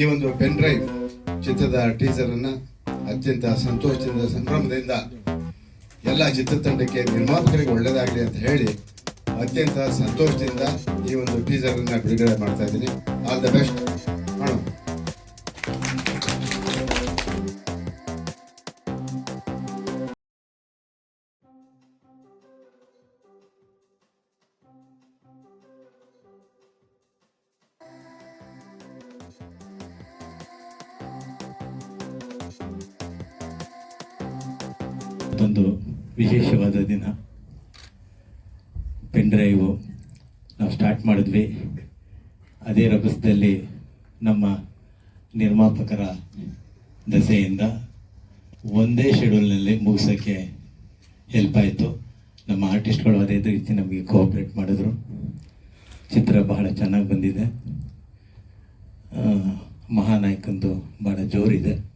ಈ ಒಂದು pen drive ಚಿತ್ರದ ಟೀಸರ್ ಅನ್ನ ಅತ್ಯಂತ ಸಂತೋಷದಿಂದ, ಸಂಭ್ರಮದಿಂದ ಎಲ್ಲ ಚಿತ್ರತಂಡಕ್ಕೆ ನಿರ್ಮಾಪಕರಿಗೆ ಒಳ್ಳೆಯದಾಗಲಿ ಅಂತ ಹೇಳಿ ಅತ್ಯಂತ ಸಂತೋಷದಿಂದ ಈ ಒಂದು ಟೀಸರ್ ಅನ್ನ ಬಿಡುಗಡೆ ಮಾಡ್ತಾ ಇದ್ದೀನಿ. ಆಲ್ ದ ಬೆಸ್ಟ್ ಮಾಡೋಣ ಮತ್ತೊಂದು ವಿಶೇಷವಾದ ದಿನ. ಪೆನ್ ಡ್ರೈವು ನಾವು ಸ್ಟಾರ್ಟ್ ಮಾಡಿದ್ವಿ. ಅದೇ ರಭಸದಲ್ಲಿ ನಮ್ಮ ನಿರ್ಮಾಪಕರ ದಸೆಯಿಂದ ಒಂದೇ ಶೆಡ್ಯೂಲ್ನಲ್ಲಿ ಮುಗಿಸೋಕ್ಕೆ ಹೆಲ್ಪ್ ಆಯಿತು. ನಮ್ಮ ಆರ್ಟಿಸ್ಟ್ಗಳು ಅದೇ ರೀತಿ ನಮಗೆ ಕೋಆಪ್ರೇಟ್ ಮಾಡಿದ್ರು. ಚಿತ್ರ ಬಹಳ ಚೆನ್ನಾಗಿ ಬಂದಿದೆ. ಮಹಾನಾಯಕಂದು ಭಾಳ ಜೋರಿದೆ.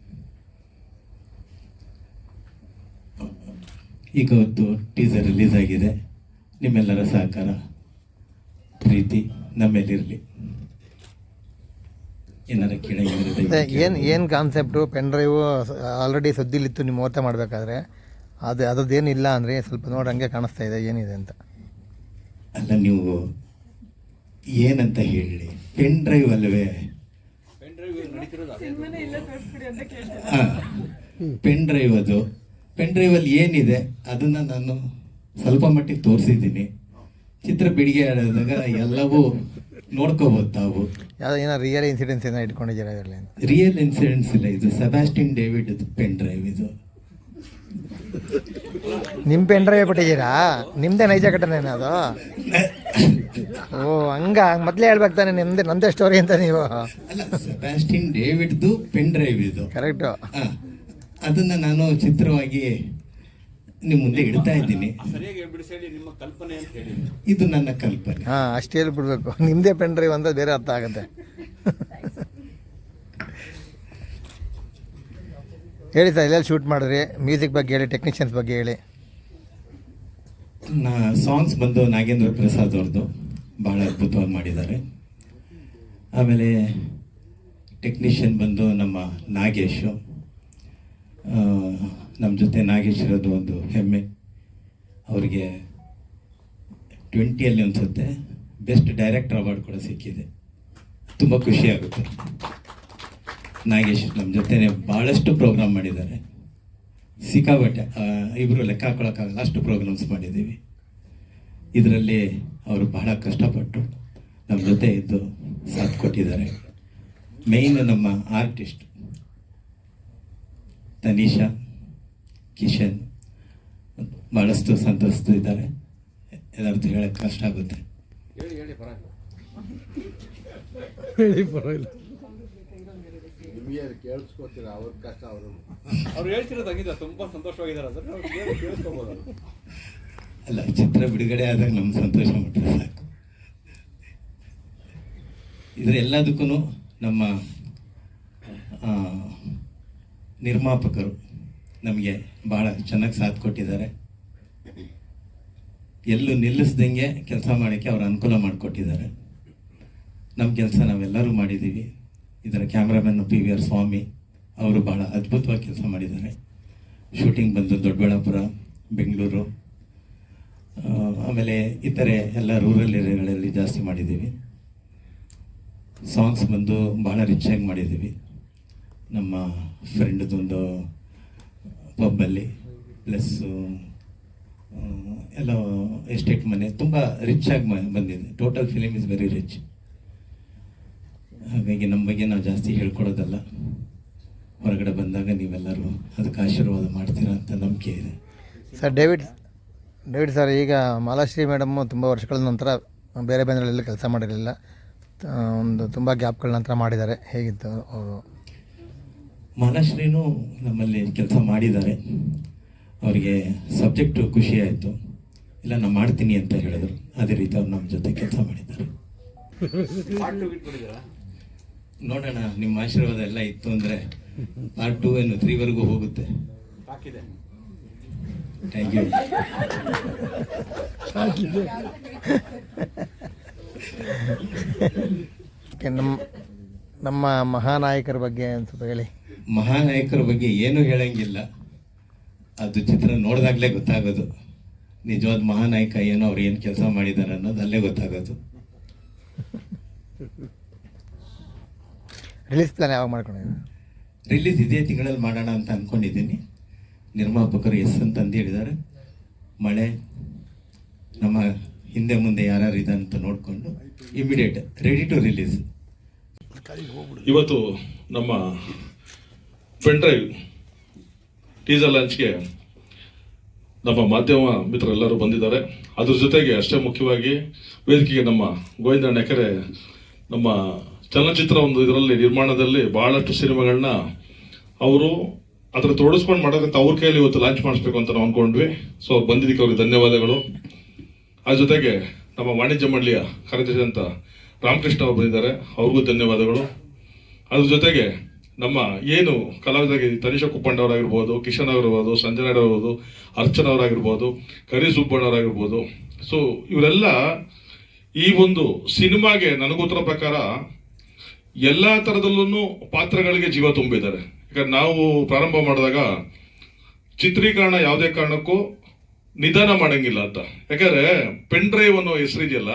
ಈಗ ಒಂದು ಟೀಸರ್ ರಿಲೀಸ್ ಆಗಿದೆ. ನಿಮ್ಮೆಲ್ಲರ ಸಹಕಾರ ಪ್ರೀತಿ ನಮ್ಮೇಲಿರಲಿ ಏನಾರ ಏನು ಏನು ಕಾನ್ಸೆಪ್ಟು ಪೆನ್ ಡ್ರೈವು ಆಲ್ರೆಡಿ ಸುದ್ದಿಲಿತ್ತು ನೀವು ಓದ್ತಾ ಮಾಡಬೇಕಾದ್ರೆ. ಅದು ಅದ್ರದ್ದೇನು ಇಲ್ಲ ಅಂದರೆ ಸ್ವಲ್ಪ ನೋಡಿ ಹಂಗೆ ಕಾಣಿಸ್ತಾ ಇದೆ ಏನಿದೆ ಅಂತ. ಅಲ್ಲ ನೀವು ಏನಂತ ಹೇಳಿ? ಪೆನ್ ಡ್ರೈವ್ ಅಲ್ವೇ? ಪೆನ್ ಡ್ರೈವ್ ಅದು ಪೆನ್ ಡ್ರೈವ್ ಅಲ್ಲಿ ಏನಿದೆ ಅದನ್ನ ನಾನು ಸ್ವಲ್ಪ ಮಟ್ಟಿಗೆ ತೋರಿಸಿದ್ದೀನಿ. ಚಿತ್ರ ಬಿಡಿಗೆ ಆಡಿದಾಗ ಎಲ್ಲವೂ ನೋಡ್ಕೋಬೋದು ತಾವು. ಯಾವುದೋ ಏನೋ ರಿಯಲ್ ಇನ್ಸಿಡೆನ್ಸ್ ಏನೋ ಇಟ್ಕೊಂಡಿದ್ದೀರಾ ಇದರಲ್ಲಿ ರಿಯಲ್ ಇನ್ಸಿಡೆನ್ಸ್ ಇಲ್ಲ ಇದು ಸೆಬಾಸ್ಟಿನ್ ಡೇವಿಡ್ ಪೆನ್ ಡ್ರೈವ್ ಇದು. ನಿಮ್ಮ ಪೆನ್ ಡ್ರೈವ್ ಕೊಟ್ಟಿದ್ದೀರಾ ನಿಮ್ಮದೇ ನೈಜ ಘಟನೆನ ಅದು? ಓ ಹಂಗ ಮೊದಲೇ ಹೇಳ್ಬೇಕು ತಾನೆ ನಿಮ್ಮದೇ ನಂದೇ ಸ್ಟೋರಿ ಅಂತ ನೀವು. ಅಲ್ಲ ಸೆಬಾಸ್ಟಿನ್ ಡೇವಿಡ್ದು ಪೆನ್ ಡ್ರೈವ್ ಇದು. ಕರೆಕ್ಟು ಅದನ್ನ ನಾನು ಚಿತ್ರವಾಗಿ ನಿಮ್ಮ ಮುಂದೆ ಇಡ್ತಾ ಇದ್ದೀನಿ. ಸರಿಯಾಗಿ ಬಿಡಿಸಿ ನಿಮ್ಮ ಕಲ್ಪನೆ ಅಂತ ಹೇಳಿ. ಇದು ನನ್ನ ಕಲ್ಪನೆ. ಹಾ ಅಷ್ಟೇ ಹೇಳ್ಬಿಡ್ಬೇಕು. ನಿಮ್ಮದೇ ಪೆನ್ ಡ್ರೈವ್ ಬೇರೆ ಅರ್ಥ ಆಗುತ್ತೆ. ಹೇಳಿ ಸರ್ ಎಲ್ಲೆಲ್ಲಿ ಶೂಟ್ ಮಾಡಿದ್ರಿ? ಮ್ಯೂಸಿಕ್ ಬಗ್ಗೆ ಹೇಳಿ ಟೆಕ್ನಿಷಿಯನ್ಸ್ ಬಗ್ಗೆ ಹೇಳಿ. ನಾ ಸಾಂಗ್ಸ್ ಬಂದು ನಾಗೇಂದ್ರ ಪ್ರಸಾದ್ ಅವ್ರದ್ದು ಭಾಳ ಅದ್ಭುತವಾಗಿ ಮಾಡಿದ್ದಾರೆ. ಆಮೇಲೆ ಟೆಕ್ನಿಷಿಯನ್ ಬಂದು ನಮ್ಮ ನಾಗೇಶು. ನಮ್ಮ ಜೊತೆ ನಾಗೇಶ್ ಇರೋದು ಒಂದು ಹೆಮ್ಮೆ. ಅವರಿಗೆ ಟ್ವೆಂಟಿಯಲ್ಲಿ ಅನಿಸುತ್ತೆ. ಬೆಸ್ಟ್ ಡೈರೆಕ್ಟರ್ ಅವಾರ್ಡ್ ಕೂಡ ಸಿಕ್ಕಿದೆ. ತುಂಬ ಖುಷಿಯಾಗುತ್ತೆ ನಾಗೇಶ್ ನಮ್ಮ ಜೊತೆನೇ ಭಾಳಷ್ಟು ಪ್ರೋಗ್ರಾಮ್ ಮಾಡಿದ್ದಾರೆ. ಸಿಕ್ಕಾಬಟ್ಟೆ ಇಬ್ಬರು ಲೆಕ್ಕ ಹಾಕೊಳಕ್ಕಾಗಲ್ಲ, ಅಷ್ಟು ಪ್ರೋಗ್ರಾಮ್ಸ್ ಮಾಡಿದ್ದೀವಿ. ಇದರಲ್ಲಿ ಅವರು ಬಹಳ ಕಷ್ಟಪಟ್ಟು ನಮ್ಮ ಜೊತೆ ಇದ್ದು ಸಾಥ್ ಕೊಟ್ಟಿದ್ದಾರೆ. ಮೇಯ್ನ್ ನಮ್ಮ ಆರ್ಟಿಸ್ಟ್ ತನಿಷಾ ಕಿಶನ್ ಭಾಳಷ್ಟು ಸಂತೋಷಿದ್ದಾರೆ ಎಲ್ಲರದ್ದು ಹೇಳಕ್ಕೆ ಕಷ್ಟ ಆಗುತ್ತೆ. ಹೇಳಿ ಹೇಳಿ ಪರವಾಗಿಲ್ಲ. ನಿಮಗೆ ಕೇಳಿಸ್ಕೊತೀರ? ಅವ್ರ ಕಷ್ಟ ಅವರು ಅವ್ರು ಹೇಳ್ತಿರೋದು ಹಂಗಿದೆ ತುಂಬಾ ಸಂತೋಷವಾಗಿದ್ದಾರೆ ಕೇಳಿ- ಕೇಳಿಸ್ಕೊಬೋದು ಅಲ್ಲ ಚಿತ್ರ ಬಿಡುಗಡೆ ಆದಾಗ ನಮ್ಗೆ ಸಂತೋಷ ಮಾಡ್ತಾರೆ ಸಾಕು ಇದ್ರ ಎಲ್ಲದಕ್ಕೂ ನಮ್ಮ ನಿರ್ಮಾಪಕರು ನಮಗೆ ಭಾಳ ಚೆನ್ನಾಗಿ ಸಾಥ್ ಕೊಟ್ಟಿದ್ದಾರೆ. ಎಲ್ಲೂ ನಿಲ್ಲಿಸ್ದಂಗೆ ಕೆಲಸ ಮಾಡೋಕ್ಕೆ ಅವರು ಅನುಕೂಲ ಮಾಡಿಕೊಟ್ಟಿದ್ದಾರೆ. ನಮ್ಮ ಕೆಲಸ ನಾವೆಲ್ಲರೂ ಮಾಡಿದ್ದೀವಿ. ಇದರ cameraman P V R Swamy ಅವರು ಭಾಳ ಅದ್ಭುತವಾಗಿ ಕೆಲಸ ಮಾಡಿದ್ದಾರೆ. ಶೂಟಿಂಗ್ ಬಂದು ದೊಡ್ಡಬಳ್ಳಾಪುರ, ಬೆಂಗಳೂರು ಆಮೇಲೆ ಇತರೆ ಎಲ್ಲ ರೂರಲ್ ಏರಿಯಾಗಳಲ್ಲಿ ಜಾಸ್ತಿ ಮಾಡಿದ್ದೀವಿ. ಸಾಂಗ್ಸ್ ಬಂದು ಭಾಳ ರಿಚ್ ಆಗಿ ಮಾಡಿದ್ದೀವಿ. ನಮ್ಮ ಫ್ರೆಂಡ್ದೊಂದು ಪಬ್ಬಲ್ಲಿ ಪ್ಲಸ್ಸು ಎಲ್ಲ ಎಸ್ಟೇಟ್ ಮನೆ, ತುಂಬ ರಿಚ್ ಆಗಿ ಬಂದಿದೆ. Total film is very rich ಹಾಗಾಗಿ ನಮ್ಮ ಬಗ್ಗೆ ನಾವು ಜಾಸ್ತಿ ಹೇಳ್ಕೊಡೋದಲ್ಲ. ಹೊರಗಡೆ ಬಂದಾಗ ನೀವೆಲ್ಲರೂ ಅದಕ್ಕೆ ಆಶೀರ್ವಾದ ಮಾಡ್ತೀರಾ ಅಂತ ನಂಬಿಕೆ ಇದೆ. ಸರ್ ಡೇವಿಡ್ ಡೇವಿಡ್ ಸರ್ ಈಗ ಮಾಲಾಶ್ರೀ ಮೇಡಮ್ಮು ತುಂಬ ವರ್ಷಗಳ ನಂತರ ಬೇರೆ ಬೇರೆಲ್ಲ ಕೆಲಸ ಮಾಡಿರಲಿಲ್ಲ. ಒಂದು ತುಂಬ ಗ್ಯಾಪ್ಗಳ ನಂತರ ಮಾಡಿದ್ದಾರೆ. ಹೇಗಿತ್ತು ಅವರು? ಮಹಾಲಕ್ಷ್ಮಿನೂ ನಮ್ಮಲ್ಲಿ ಕೆಲಸ ಮಾಡಿದ್ದಾರೆ. ಅವರಿಗೆ ಸಬ್ಜೆಕ್ಟು ಖುಷಿ ಆಯಿತು. ಇಲ್ಲ ನಾನು ಮಾಡ್ತೀನಿ ಅಂತ ಹೇಳಿದರು. ಅದೇ ರೀತಿ ಅವ್ರು ನಮ್ಮ ಜೊತೆ ಕೆಲಸ ಮಾಡಿದ್ದಾರೆ. ನೋಡೋಣ ನಿಮ್ಮ ಆಶೀರ್ವಾದ ಎಲ್ಲ ಇತ್ತು ಅಂದರೆ ಪಾರ್ಟ್ ಟು ಏನು ತ್ರೀವರೆಗೂ ಹೋಗುತ್ತೆ. ಥ್ಯಾಂಕ್ ಯು ನಮ್ಮ ನಮ್ಮ ಮಹಾನಾಯಕರ ಬಗ್ಗೆ ಅಂತ ಸ್ವಲ್ಪ ಹೇಳಿ. ಮಹಾನಾಯಕರ ಬಗ್ಗೆ ಏನೂ ಹೇಳಂಗಿಲ್ಲ. ಅದು ಚಿತ್ರ ನೋಡಿದಾಗಲೇ ಗೊತ್ತಾಗೋದು. ನಿಜವಾದ ಮಹಾನಾಯಕ ಏನೋ ಅವ್ರು ಏನು ಕೆಲಸ ಮಾಡಿದ್ದಾರೆ ಅನ್ನೋದು ಅಲ್ಲೇ ಗೊತ್ತಾಗೋದು. ರಿಲೀಸ್ ಪ್ಲಾನ್ ಯಾವಾಗ ಮಾಡ್ಕೊಂಡಿದ್ದೀನಿ ರಿಲೀಸ್ ಇದೇ ತಿಂಗಳಲ್ಲಿ ಮಾಡೋಣ ಅಂತ ಅಂದ್ಕೊಂಡಿದ್ದೀನಿ ನಿರ್ಮಾಪಕರು ಎಸ್ ಅಂತ ಅಂದು ಹೇಳಿದ್ದಾರೆ. ಮಳೆ ನಮ್ಮ ಹಿಂದೆ ಮುಂದೆ ಯಾರ್ಯಾರು ಇದೆ ಅಂತ ನೋಡಿಕೊಂಡು ಇಮಿಡಿಯೇಟ್ ರೆಡಿ ಟು ರಿಲೀಸ್ ಇವತ್ತು ನಮ್ಮ ಪೆನ್ ಡ್ರೈವ್ ಟೀಸರ್ ಲಾಂಚ್ಗೆ ನಮ್ಮ ಮಾಧ್ಯಮ ಮಿತ್ರರೆಲ್ಲರೂ ಬಂದಿದ್ದಾರೆ. ಅದ್ರ ಜೊತೆಗೆ ಅಷ್ಟೇ ಮುಖ್ಯವಾಗಿ ವೇದಿಕೆಗೆ ನಮ್ಮ ಗೋವಿಂದ ನೆಕರೆ ನಮ್ಮ ಚಲನಚಿತ್ರ ಒಂದು ಇದರಲ್ಲಿ ನಿರ್ಮಾಣದಲ್ಲಿ ಬಹಳಷ್ಟು ಸಿನಿಮಾಗಳನ್ನ ಅವರು ಅದರ ತೋಡಿಸ್ಕೊಂಡು ಮಾಡೋದಂತ ಅವ್ರ ಕೈಯಲ್ಲಿ ಇವತ್ತು ಲಾಂಚ್ ಮಾಡಿಸ್ಬೇಕು ಅಂತ ನಾವು ಅನ್ಕೊಂಡ್ವಿ. ಸೊ ಬಂದಿದ್ದಕ್ಕೆ ಅವ್ರಿಗೆ ಧನ್ಯವಾದಗಳು. ಅದ್ರ ಜೊತೆಗೆ ನಮ್ಮ ವಾಣಿಜ್ಯ ಮಂಡಳಿಯ ಕಾರ್ಯದರ್ಶಿ ಅಂತ ರಾಮಕೃಷ್ಣ ಅವರು ಬಂದಿದ್ದಾರೆ. ಅವ್ರಿಗೂ ಧನ್ಯವಾದಗಳು. ಅದ್ರ ಜೊತೆಗೆ ನಮ್ಮ ಏನು ಕಲಾವಿದರಾಗಿ ತನಿಷ ಕುಪ್ಪಣ್ಣವರಾಗಿರ್ಬೋದು ಕಿಶನ್ ಆಗಿರ್ಬೋದು ಸಂಜನಾ ಇರ್ಬೋದು ಅರ್ಚನ್ ಅವರಾಗಿರ್ಬೋದು, ಕರಿ ಸುಬ್ಬಣ್ಣವರಾಗಿರ್ಬೋದು ಸೊ ಇವರೆಲ್ಲ ಈ ಒಂದು ಸಿನಿಮಾಗೆ ನನಗೋತ್ರ ಪ್ರಕಾರ ಎಲ್ಲ ಥರದಲ್ಲೂ ಪಾತ್ರಗಳಿಗೆ ಜೀವ ತುಂಬಿದ್ದಾರೆ. ಯಾಕಂದ್ರೆ ನಾವು ಪ್ರಾರಂಭ ಮಾಡಿದಾಗ ಚಿತ್ರೀಕರಣ ಯಾವುದೇ ಕಾರಣಕ್ಕೂ ನಿಧಾನ ಮಾಡಂಗಿಲ್ಲ ಅಂತ. ಯಾಕಂದ್ರೆ ಪೆನ್ ಡ್ರೈವ್ ಅನ್ನೋ ಹೆಸರಿದೆಯಲ್ಲ,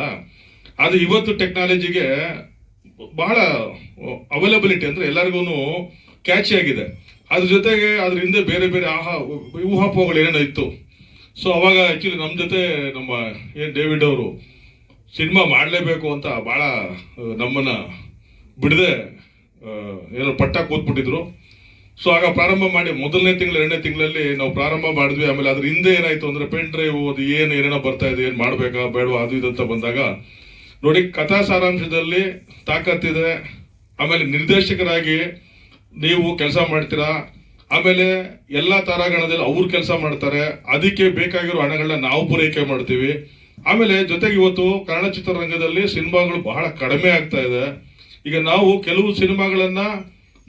ಅದು ಇವತ್ತು ಟೆಕ್ನಾಲಜಿಗೆ ಬಹಳ ಅವೈಲಬಿಲಿಟಿ ಅಂದ್ರೆ ಎಲ್ಲರಿಗೂ ಕ್ಯಾಚಿ ಆಗಿದೆ. ಅದ್ರ ಜೊತೆಗೆ ಅದ್ರ ಹಿಂದೆ ಬೇರೆ ಬೇರೆ ಆಹಾ ಊಹಾಪೋಹಗಳು ಏನೇನೋ ಇತ್ತು. ಸೊ ಅವಾಗ ಆ್ಯಕ್ಚುಲಿ ನಮ್ಮ ಜೊತೆ ನಮ್ಮ ಏನ್ ಡೇವಿಡ್ ಅವರು ಸಿನಿಮಾ ಮಾಡಲೇಬೇಕು ಅಂತ ಬಹಳ ನಮ್ಮನ್ನು ಬಿಡದೆ ಏನೋ ಪಟ್ಟ ಕೂತ್ಬಿಟ್ಟಿದ್ರು. ಸೊ ಆಗ ಪ್ರಾರಂಭ ಮಾಡಿ ಮೊದಲನೇ ತಿಂಗಳು, ಎರಡನೇ ತಿಂಗಳಲ್ಲಿ ನಾವು ಪ್ರಾರಂಭ ಮಾಡಿದ್ವಿ. ಆಮೇಲೆ ಅದ್ರ ಹಿಂದೆ ಏನಾಯ್ತು ಅಂದ್ರೆ ಪೆನ್ ಡ್ರೈವ್ ಅದು ಏನು ಏನೇನೋ ಬರ್ತಾ ಇದೆ, ಏನು ಮಾಡಬೇಕಾ, ಬೇಡವಾ, ಅದು ಇದು ಬಂದಾಗ ನೋಡಿ, ಕಥಾ ಸಾರಾಂಶದಲ್ಲಿ ತಾಕತ್ತಿದೆ ಆಮೇಲೆ ನಿರ್ದೇಶಕರಾಗಿ ನೀವು ಕೆಲಸ ಮಾಡ್ತೀರಾ? ಆಮೇಲೆ ಎಲ್ಲ ತಾರಾಗಣದಲ್ಲಿ ಅವ್ರು ಕೆಲಸ ಮಾಡ್ತಾರೆ. ಅದಕ್ಕೆ ಬೇಕಾಗಿರೋ ಹಣಗಳನ್ನ ನಾವು ಪೂರೈಕೆ ಮಾಡ್ತೀವಿ. ಆಮೇಲೆ ಜೊತೆಗೆ ಇವತ್ತು ಕನ್ನಡ ಚಿತ್ರರಂಗದಲ್ಲಿ ಸಿನಿಮಾಗಳು ಬಹಳ ಕಡಿಮೆ ಆಗ್ತಾ ಇದೆ. ಈಗ ನಾವು ಕೆಲವು ಸಿನಿಮಾಗಳನ್ನ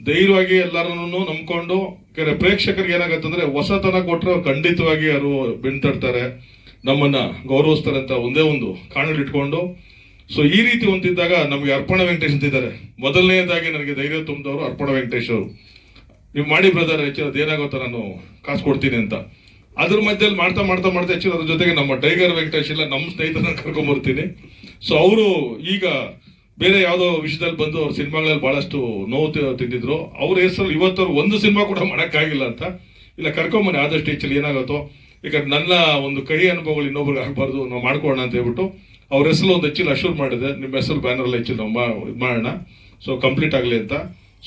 ಧೈರ್ಯವಾಗಿ ಎಲ್ಲರನ್ನೂ ನಂಬ್ಕೊಂಡು ಕೆರೆ ಪ್ರೇಕ್ಷಕರಿಗೆ ಏನಾಗತ್ತಂದ್ರೆ ಹೊಸತನ ಕೊಟ್ಟರೆ ಅವ್ರು ಖಂಡಿತವಾಗಿ ಯಾರು ಬೆಂತಡ್ತಾರೆ. ನಮ್ಮನ್ನ ಗೌರವಿಸ್ತಾರೆ ಅಂತ ಒಂದೇ ಒಂದು ಕಾಣಲಿಟ್ಕೊಂಡು ಸೊ ಈ ರೀತಿ ಹೊಂದಿದ್ದಾಗ ನಮಗೆ ಅರ್ಪಣ ವೆಂಕಟೇಶ್ ಅಂತಿದ್ದಾರೆ ಮೊದಲನೇದಾಗಿ ನನಗೆ ಧೈರ್ಯ ತುಂಬಿದವರು ಅರ್ಪಣ ವೆಂಕಟೇಶ್ ಅವರು. ನೀವು ಮಾಡಿ ಬ್ರದರ್ ಹೆಚ್ಚು ಅದೇನಾಗುತ್ತೋ ನಾನು ಕಾಸು ಕೊಡ್ತೀನಿ ಅಂತ. ಅದ್ರ ಮಧ್ಯದಲ್ಲಿ ಮಾಡ್ತಾ ಮಾಡ್ತಾ ಮಾಡ್ತಾ ಹೆಚ್ಚು ಅದ್ರ ಜೊತೆಗೆ ನಮ್ಮ ಟೈಗರ್ ವೆಂಕಟೇಶ್ ಇಲ್ಲ, ನಮ್ಮ ಸ್ನೇಹಿತರನ್ನ ಕರ್ಕೊಂಡ್ಬರ್ತೀನಿ ಸೊ ಅವರು ಈಗ ಬೇರೆ ಯಾವುದೋ ವಿಷಯದಲ್ಲಿ ಬಂದು ಅವ್ರ ಸಿನಿಮಾಗಳಲ್ಲಿ ಬಹಳಷ್ಟು ನೋವು ತಿಂದಿದ್ರು. ಅವ್ರ ಹೆಸರು ಇವತ್ತವ್ರು ಒಂದು ಸಿನಿಮಾ ಕೂಡ ಮಾಡೋಕ್ಕಾಗಿಲ್ಲ ಅಂತ. ಇಲ್ಲ ಕರ್ಕೊಂಬನ್ನಿ ಆದಷ್ಟು ಹೆಚ್ಚಲ್ಲಿ ಏನಾಗುತ್ತೋ. ಯಾಕಂದ್ರೆ ನನ್ನ ಒಂದು ಕಹಿ ಅನುಭವಗಳು ಇನ್ನೊಬ್ರಿಗೆ ಆಗಬಾರ್ದು, ನಾವು ಮಾಡ್ಕೊಳ್ಳೋಣ ಅಂತ ಹೇಳ್ಬಿಟ್ಟು ಅವ್ರ ಹೆಸರು ಒಂದು ಹೆಚ್ಚಿನ ಅಶೂರ್ ಮಾಡಿದೆ. ನಿಮ್ಮ ಹೆಸರು ಬ್ಯಾನರ್ ಹೆಚ್ಚಿಲ್ಲ ಹೆಚ್ಚಿನ ಇದು ಮಾಡೋಣ ಸೊ ಕಂಪ್ಲೀಟ್ ಆಗಲಿ ಅಂತ.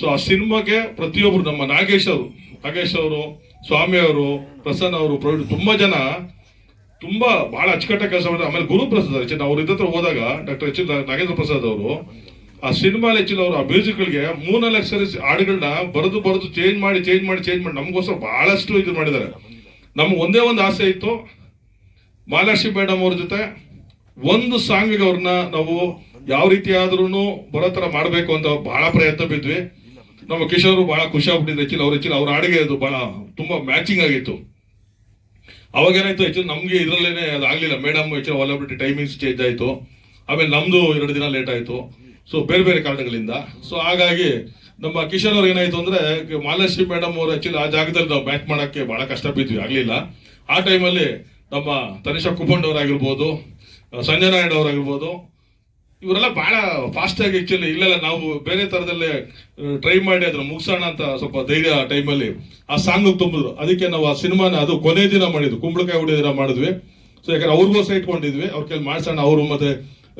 ಸೊ ಆ ಸಿನಿಮಾಗೆ ಪ್ರತಿಯೊಬ್ಬರು ನಮ್ಮ ನಾಗೇಶ್ ಅವರು ನಾಗೇಶ್ ಅವರು, ಸ್ವಾಮಿ ಅವರು, ಪ್ರಸನ್ನ ಅವರು, ಪ್ರವೀಣ್ ತುಂಬಾ ಜನ ತುಂಬಾ ಬಹಳ ಅಚ್ಚುಕಟ್ಟಾಗಿ ಕೆಲಸ ಮಾಡಿದ್ರು ಆಮೇಲೆ ಗುರು ಪ್ರಸಾದ್ ಹೆಚ್ಚಿನ, ಅವ್ರ ಇದ್ರ ಹೋದಾಗ ಡಾಕ್ಟರ್ ಎಚ್ ನಾಗೇಂದ್ರ ಪ್ರಸಾದ್ ಅವರು, ಆ ಸಿನಿಮಾ ಹೆಚ್ಚಿನ ಅವರು ಆ ಮ್ಯೂಸಿಕ್ಗಳಿಗೆ ಮೂರ್ನಾಲ್ಕು ಸರಿ ಹಾಡುಗಳನ್ನ ಬರೆದು ಬರೆದು ಚೇಂಜ್ ಮಾಡಿ ಚೇಂಜ್ ಮಾಡಿ ಚೇಂಜ್ ಮಾಡಿ ನಮಗೋಸ್ಕರ ಬಹಳಷ್ಟು ಇದು ಮಾಡಿದ್ದಾರೆ. ನಮ್ಗೆ ಒಂದೇ ಒಂದು ಆಸೆ ಇತ್ತು. ಮಾಲಾಶ್ರೀ ಮೇಡಮ್ ಅವ್ರ ಜೊತೆ ಒಂದು ಸಾಂಗಿಗೆ ಅವ್ರನ್ನ ನಾವು ಯಾವ ರೀತಿ ಆದ್ರೂ ಬರೋ ತರ ಮಾಡ್ಬೇಕು ಅಂತ ಬಹಳ ಪ್ರಯತ್ನ ಬಿದ್ವಿ. ನಮ್ಮ ಕಿಶೋರ್ ಬಹಳ ಖುಷಿ ಆಗ್ಬಿಟ್ಟಿದ್ರು ಹೆಚ್ಚಿನ ಅವ್ರ ಹೆಚ್ಚಿನ ಅವ್ರ ಹಾಡಿಗೆ ಅದು ಬಹಳ ತುಂಬಾ ಮ್ಯಾಚಿಂಗ್ ಆಗಿತ್ತು. ಅವಾಗ ಏನಾಯ್ತು ಹೆಚ್ಚು ನಮ್ಗೆ ಇದ್ರಲ್ಲೇನೆ ಅದಾಗ್ಲಿಲ್ಲ ಮೇಡಮ್ ಹೆಚ್ಚಿನ ಅವೈಲಬಿಲಿಟಿ ಟೈಮಿಂಗ್ಸ್ ಚೇಂಜ್ ಆಯ್ತು. ಆಮೇಲೆ ನಮ್ದು ಎರಡು ದಿನ ಲೇಟ್ ಆಯ್ತು. ಸೊ ಬೇರೆ ಬೇರೆ ಕಾರಣಗಳಿಂದ. ಸೊ ಹಾಗಾಗಿ ನಮ್ಮ ಕಿಶನ್ ಅವ್ರು ಏನಾಯ್ತು ಅಂದ್ರೆ ಮಹಾಲಕ್ಷ್ಮಿ ಮೇಡಮ್ ಅವ್ರು ಆಕ್ಚುಲಿ ಆ ಜಾಗದಲ್ಲಿ ನಾವು ಬ್ಯಾಟ್ ಮಾಡಕ್ಕೆ ಬಹಳ ಕಷ್ಟ ಬಿದ್ವಿ. ಆಗ್ಲಿಲ್ಲ. ಆ ಟೈಮಲ್ಲಿ ನಮ್ಮ ತನಿಷಾ ಕುಪ್ಪಂಡ್ ಅವರಾಗಿರ್ಬೋದು ಸಂಜಯ್ ನಾಯ್ಡು ಅವರಾಗಿರ್ಬೋದು. ಇವರೆಲ್ಲ ಬಹಳ ಫಾಸ್ಟ್ ಆಗಿ ಆಕ್ಚುಲಿ ಇಲ್ಲೆಲ್ಲ ನಾವು ಬೇರೆ ಥರದಲ್ಲೇ ಟ್ರೈ ಮಾಡಿ ಅದನ್ನ ಮುಗಿಸೋಣ ಅಂತ ಸ್ವಲ್ಪ ಧೈರ್ಯ ಟೈಮಲ್ಲಿ ಆ ಸಾಂಗ್ ತುಂಬಿದ್ರು. ಅದಕ್ಕೆ ನಾವು ಆ ಸಿನಿಮಾನ ಅದು ಕೊನೆ ದಿನ ಮಾಡಿದ್ವಿ. ಕುಂಬಳಕಾಯಿ ಹೊಡೆಯೋ ದಿನ ಮಾಡಿದ್ವಿ. ಸೊ ಯಾಕಂದ್ರೆ ಅವ್ರಿಗೋಸ್ಕರ ಇಟ್ಕೊಂಡಿದ್ವಿ. ಅವ್ರ ಕೈಲಿ ಮಾಡ್ಸೋಣ, ಅವರು ಮತ್ತೆ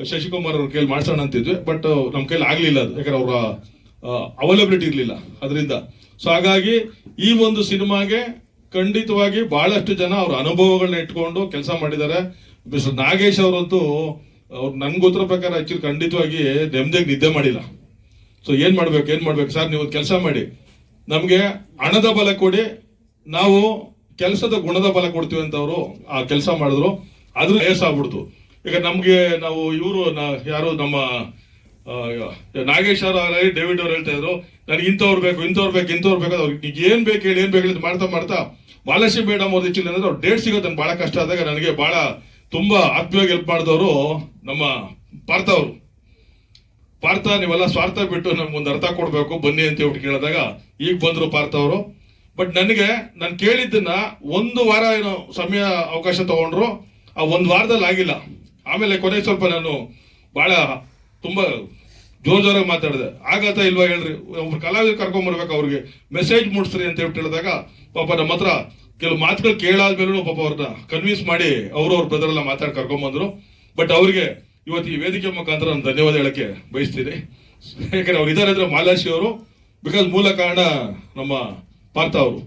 ಶಶಿಕುಮಾರ್ ಅವ್ರ ಕೈಲಿ ಮಾಡ್ಸೋಣ ಅಂತಿದ್ವಿ. ಬಟ್ ನಮ್ಮ ಕೈಲಿ ಆಗಲಿಲ್ಲ ಅದು. ಯಾಕಂದ್ರೆ ಅವರ ಅವೈಲಬಿಲಿಟಿ ಇರಲಿಲ್ಲ. ಅದರಿಂದ. ಸೊ ಹಾಗಾಗಿ ಈ ಒಂದು ಸಿನಿಮಾಗೆ ಖಂಡಿತವಾಗಿ ಬಹಳಷ್ಟು ಜನ ಅವ್ರ ಅನುಭವಗಳನ್ನ ಇಟ್ಕೊಂಡು ಕೆಲಸ ಮಾಡಿದ್ದಾರೆ. ಮಿಸ್ಟರ್ ನಾಗೇಶ್ ಅವರಂತೂ, ಅವ್ರು ನನ್ಗೆ ಗೊತ್ತಿರೋ ಪ್ರಕಾರ ಆಕ್ಚುಲಿ ಖಂಡಿತವಾಗಿ ನೆಮ್ಮದಿಯಾಗಿ ನಿದ್ದೆ ಮಾಡಿಲ್ಲ. ಸೊ ಏನು ಮಾಡ್ಬೇಕು ಏನು ಮಾಡ್ಬೇಕು? ಸರ್ ನೀವು ಕೆಲಸ ಮಾಡಿ. ನಮಗೆ ಹಣದ ಬಲ ಕೊಡಿ. ನಾವು ಕೆಲಸದ ಗುಣದ ಬಲ ಕೊಡ್ತೀವಿ ಅಂತ ಅವರು ಆ ಕೆಲಸ ಮಾಡಿದ್ರು. ಅದ್ರ ಆಗ್ಬಿಡ್ತು. ಈಗ ನಮಗೆ ನಾವು ಇವರು ಯಾರು ನಮ್ಮ ನಾಗೇಶ್ ಅವರು ಡೇವಿಡ್ ಅವ್ರು ಹೇಳ್ತಾ ಇದ್ರು. ನನಗೆ ಇಂಥವ್ರು ಬೇಕು ಇಂಥವ್ರು ಬೇಕು ಇಂಥವ್ರು ಬೇಕು ಅವ್ರಿಗೆ ಏನು ಬೇಕು ಹೇಳಿ, ಏನು ಬೇಕು ಮಾಡ್ತಾ ಮಾಡ್ತಾ ಮಹಾಲಕ್ಷ್ಮಿ ಮೇಡಮ್ ಅವ್ರ ಅಂದ್ರೆ ಅವ್ರು ಡೇಟ್ ಸಿಗೋದು ಬಹಳ ಕಷ್ಟ ಆದಾಗ ನನಗೆ ಬಹಳ ತುಂಬಾ ಆತ್ಮೀಯವಾಗಿ ಹೆಲ್ಪ್ ಮಾಡಿದವರು ನಮ್ಮ ಪಾರ್ಥ ಅವರು. ಪಾರ್ಥ, ನೀವೆಲ್ಲ ಸ್ವಾರ್ಥ ಬಿಟ್ಟು ನಮ್ಗೊಂದು ಅರ್ಥ ಕೊಡಬೇಕು, ಬನ್ನಿ ಅಂತ ಹೇಳ್ಬಿಟ್ಟು ಕೇಳಿದಾಗ ಈಗ ಬಂದರು ಪಾರ್ಥ ಅವರು. ಬಟ್ ನನಗೆ, ನಾನು ಕೇಳಿದ್ದನ್ನ ಒಂದು ವಾರ ಏನು ಸಮಯ ಅವಕಾಶ ತಗೊಂಡ್ರು, ಆ ಒಂದು ವಾರದಲ್ಲಿ ಆಗಿಲ್ಲ. ಆಮೇಲೆ ಕೊನೆ ಸ್ವಲ್ಪ ನಾನು ಬಹಳ ತುಂಬಾ ಜೋರ್ ಜೋರಾಗಿ ಮಾತಾಡಿದೆ. ಆಗತ್ತಾ ಇಲ್ವಾ ಹೇಳ್ರಿ, ಒಬ್ರು ಕಲಾವಿದ ಕರ್ಕೊಂಬರ್ಬೇಕು ಅವ್ರಿಗೆ. ಮೆಸೇಜ್ ಮೂಡಿಸ್ರಿ ಅಂತ ಹೇಳ್ಬಿಟ್ಟು ಹೇಳಿದಾಗ, ಪಾಪ ನಮ್ಮ ಹತ್ರ ಕೆಲವು ಮಾತುಗಳು ಕೇಳಾದ್ಮೇಲೂ ಪಾಪ ಅವ್ರನ್ನ ಕನ್ವಿನ್ಸ್ ಮಾಡಿ ಅವರು ಅವ್ರ ಬ್ರದರ್ ಎಲ್ಲ ಮಾತಾಡಿ ಕರ್ಕೊಂಡ್ಬಂದ್ರು ಬಟ್ ಅವ್ರಿಗೆ ಇವತ್ತು ಈ ವೇದಿಕೆ ಮುಖಾಂತರ ನಾನು ಧನ್ಯವಾದ ಹೇಳಕ್ಕೆ ಬಯಸ್ತೀನಿ. ಯಾಕಂದ್ರೆ ಅವ್ರು ಇದಾರೆ ಅಂದ್ರೆ ಮಾಲಾಶಿ ಅವರು ಬಿಕಾಸ್ ಮೂಲ ಕಾರಣ ನಮ್ಮ ಪಾರ್ಥ ಅವರು.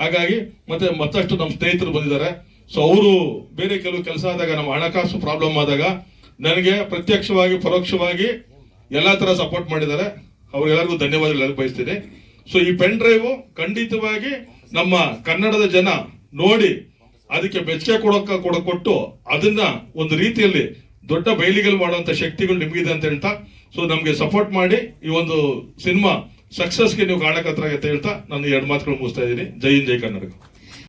ಹಾಗಾಗಿ ಮತ್ತೆ ಮತ್ತಷ್ಟು ನಮ್ಮ ಸ್ನೇಹಿತರು ಬಂದಿದ್ದಾರೆ. ಸೊ ಅವರು ಬೇರೆ ಕೆಲವು ಕೆಲಸ ಆದಾಗ, ನಮ್ಮ ಹಣಕಾಸು ಪ್ರಾಬ್ಲಮ್ ಆದಾಗ, ನನಗೆ ಪ್ರತ್ಯಕ್ಷವಾಗಿ, ಪರೋಕ್ಷವಾಗಿ ಎಲ್ಲಾ ತರ ಸಪೋರ್ಟ್ ಮಾಡಿದ್ದಾರೆ. ಅವ್ರಿಗೆಲ್ಲರಿಗೂ ಧನ್ಯವಾದಗಳು ಬಯಸ್ತೀನಿ ಸೊ ಈ ಪೆನ್ ಡ್ರೈವ್ ಖಂಡಿತವಾಗಿ ನಮ್ಮ ಕನ್ನಡದ ಜನ ನೋಡಿ ಅದಕ್ಕೆ ಬೆಚ್ಚಗೆ ಕೊಡೋಕೆ ಕೊಡ, ಕೊಟ್ಟು ಅದನ್ನ ಒಂದು ರೀತಿಯಲ್ಲಿ ದೊಡ್ಡ ಬೈಲಿಗಲ್ ಮಾಡುವಂತ ಶಕ್ತಿಗಳು ನಿಮಗಿದೆ ಅಂತ ಹೇಳ್ತಾ ಸೊ ನಮಗೆ ಸಪೋರ್ಟ್ ಮಾಡಿ ಈ ಒಂದು ಸಿನಿಮಾ ಸಕ್ಸಸ್ಗೆ ನೀವು ಕಾರಣಕರ್ತರಾಗಿ ಅಂತ ಹೇಳ್ತಾ, ನಾನು ಎರಡು ಮಾತುಗಳು ಮುಗಿಸ್ತಾ ಇದ್ದೀನಿ. ಜೈ ಹಿಂದ್, ಜೈ ಕರ್ನಾಟಕ.